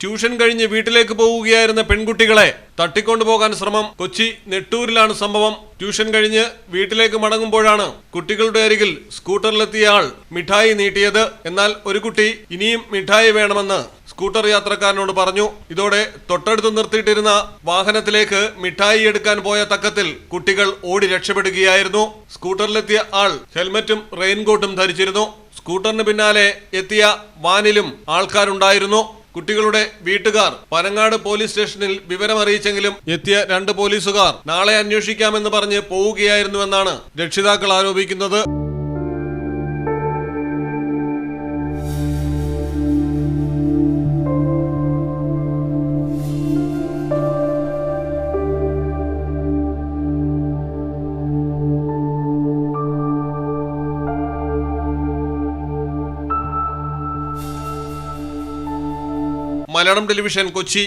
Tuition കഴിഞ്ഞ് വീട്ടിലേക്ക് പോവുകയായിരുന്ന പെൺകുട്ടികളെ തട്ടിക്കൊണ്ടുപോകാൻ ശ്രമം. കൊച്ചി നെട്ടൂരിലാണ് സംഭവം. ട്യൂഷൻ കഴിഞ്ഞ് വീട്ടിലേക്ക് മടങ്ങുമ്പോഴാണ് കുട്ടികളുടെ അരികിൽ സ്കൂട്ടറിലെത്തിയ ആൾ മിഠായി നീട്ടിയത്. എന്നാൽ ഒരു കുട്ടി ഇനിയും മിഠായി വേണമെന്ന് സ്കൂട്ടർ യാത്രക്കാരനോട് പറഞ്ഞു. ഇതോടെ തൊട്ടടുത്ത് നിർത്തിയിട്ടിരുന്ന വാഹനത്തിലേക്ക് മിഠായി എടുക്കാൻ പോയ തക്കത്തിൽ കുട്ടികൾ ഓടി രക്ഷപ്പെടുകയായിരുന്നു. സ്കൂട്ടറിലെത്തിയ ആൾ ഹെൽമറ്റും റെയിൻകോട്ടും ധരിച്ചിരുന്നു. സ്കൂട്ടറിന് പിന്നാലെ എത്തിയ വാനിലും ആൾക്കാരുണ്ടായിരുന്നു. കുട്ടികളുടെ വീട്ടുകാർ പനങ്ങാട് പോലീസ് സ്റ്റേഷനിൽ വിവരം അറിയിച്ചെങ്കിലും എത്തിയ രണ്ട് പോലീസുകാർ നാളെ അന്വേഷിക്കാമെന്ന് പറഞ്ഞ് പോവുകയായിരുന്നുവെന്നാണ് രക്ഷിതാക്കൾ ആരോപിക്കുന്നത്. മലയാളം ടെലിവിഷൻ കൊച്ചി